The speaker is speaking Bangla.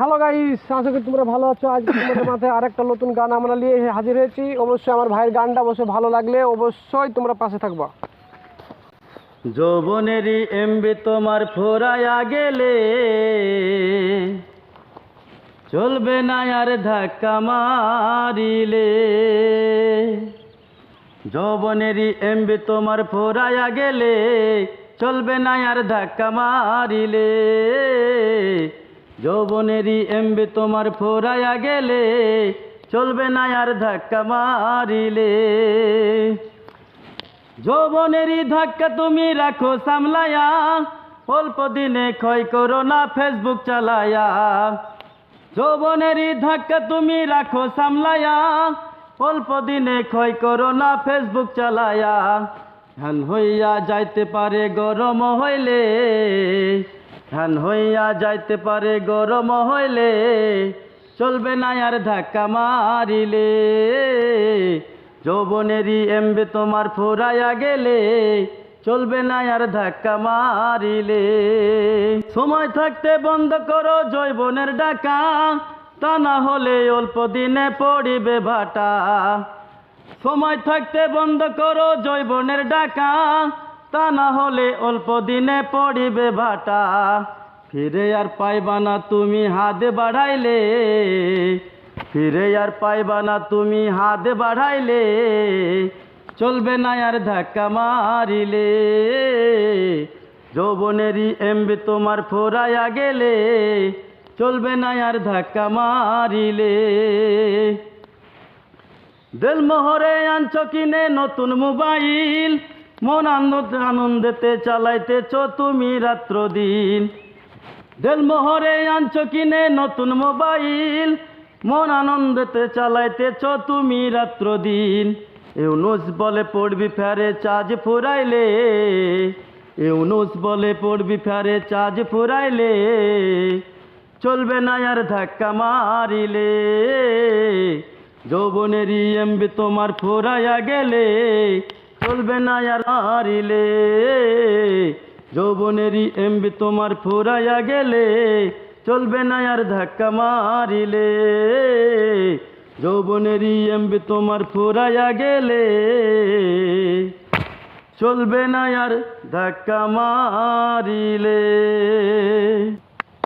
হ্যালো গাইস আশা করি তোমরা ভালো আছো। আজকে তোমাদের মাথায় আরেকটা নতুন গান আমরা নিয়ে হাজির হয়েছি। অবশ্যই আমার ভাইয়ের গানটা অবশ্যই ভালো লাগলে অবশ্যই তোমরা পাশে থাকবা। যৌবনেরই এমবি তোমার ফোরায়া গেলে চলবে না আর ধাক্কা মারিলে। যৌবনেরই এমবি তোমার ফোরায়া গেলে চলবে না আর ধাক্কা মারিলে। যৌবনেরই এমবি তোমার ফোরায়া গেলে, চলবে না আর ধাক্কা মারিলে। যৌবনেরই ধাক্কা তুমি রাখো সামলায়া অল্প দিনে ক্ষয় করো না ফেসবুক চালায়া যৌবনেরই ধাক্কা তুমি রাখো সামলায়া অল্প দিনে ক্ষয় করো না ফেসবুক চালায়া ধান হইয়া যাইতে পারে গরম হইলে ধান হইয়া যাইতে পারে, গরম হইলে চলবে না আর ধাক্কা মারিলে। যৌবনেরই এমবে তোমার ফোরায়া গেলে চলবে না আর ধাক্কা মারিলে। সময় থাকতে বন্ধ করো জৈবনের ডাকা, তা না হলে অল্প দিনে পড়িবে ভাটা। সময় থাকতে বন্ধ করো জৈবনের ডাকা তা না হলে অল্প দিনে পড়িবে ভাটা। ফিরে আর পাইবা না তুমি হাত বাড়াইলে। ফিরে আর পাইবা না তুমি হাত বাড়াইলে। চলবে না আর ধাক্কা মারিলে। যৌবনেরই এমবি তোমার ফোরায়া গেলে। চলবে না আর ধাক্কা মারিলে। দেলমোহরে আনছ কিনে নতুন মোবাইল। মন আনন্দ আনন্দেতে চালাইতেছ তুমি রাত্র দিন দেলমোহরে আনছ কিনে নতুন মোবাইল। মন আনন্দেতে চালাইতেছ তুমি রাত্র দিন ইউনুস বলে, পড়বি ফেরে চার্জ ফুরাইলে। ইউনুস বলে, পড়বি ফেরে চার্জ ফুরাইলে। চলবে না আর ধাক্কা মারিলে। যৌবনেরই এমবি তোমার ফোরাইয়া গেলে। চলবে না আর মারিলে যৌবনেরই এমবি তোমার ফোরাইয়া গেলে, চলবে না আর ধাক্কা মারিলে। যৌবনেরই এমবি তোমার ফোরাইয়া গেলে, চলবে না আর ধাক্কা মারিলে।